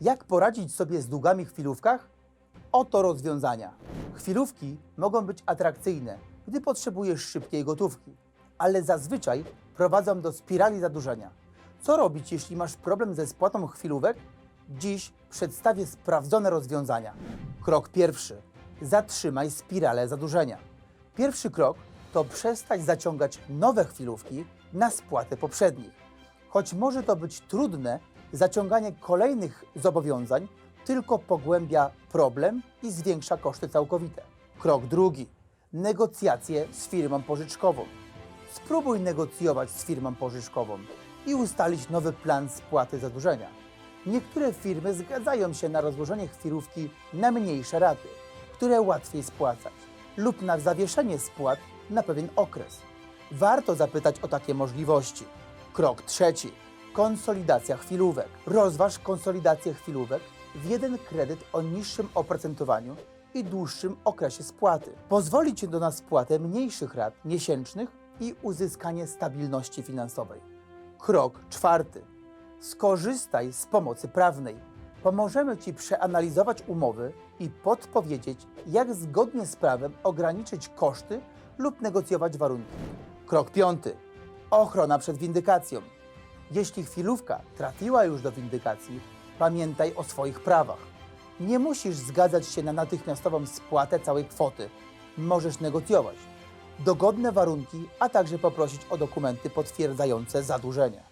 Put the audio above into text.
Jak poradzić sobie z długami chwilówkach? Oto rozwiązania. Chwilówki mogą być atrakcyjne, gdy potrzebujesz szybkiej gotówki, ale zazwyczaj prowadzą do spirali zadłużenia. Co robić, jeśli masz problem ze spłatą chwilówek? Dziś przedstawię sprawdzone rozwiązania. Krok pierwszy. Zatrzymaj spiralę zadłużenia. Pierwszy krok to przestać zaciągać nowe chwilówki na spłatę poprzednich. Choć może to być trudne, zaciąganie kolejnych zobowiązań tylko pogłębia problem i zwiększa koszty całkowite. Krok drugi. Negocjacje z firmą pożyczkową. Spróbuj negocjować z firmą pożyczkową i ustalić nowy plan spłaty zadłużenia. Niektóre firmy zgadzają się na rozłożenie chwilówki na mniejsze raty, które łatwiej spłacać, lub na zawieszenie spłat na pewien okres. Warto zapytać o takie możliwości. Krok trzeci. Konsolidacja chwilówek. Rozważ konsolidację chwilówek w jeden kredyt o niższym oprocentowaniu i dłuższym okresie spłaty. Pozwoli Ci to na spłatę mniejszych rat miesięcznych i uzyskanie stabilności finansowej. Krok czwarty. Skorzystaj z pomocy prawnej. Pomożemy Ci przeanalizować umowy i podpowiedzieć, jak zgodnie z prawem ograniczyć koszty lub negocjować warunki. Krok piąty. Ochrona przed windykacją. Jeśli chwilówka trafiła już do windykacji, pamiętaj o swoich prawach. Nie musisz zgadzać się na natychmiastową spłatę całej kwoty. Możesz negocjować dogodne warunki, a także poprosić o dokumenty potwierdzające zadłużenie.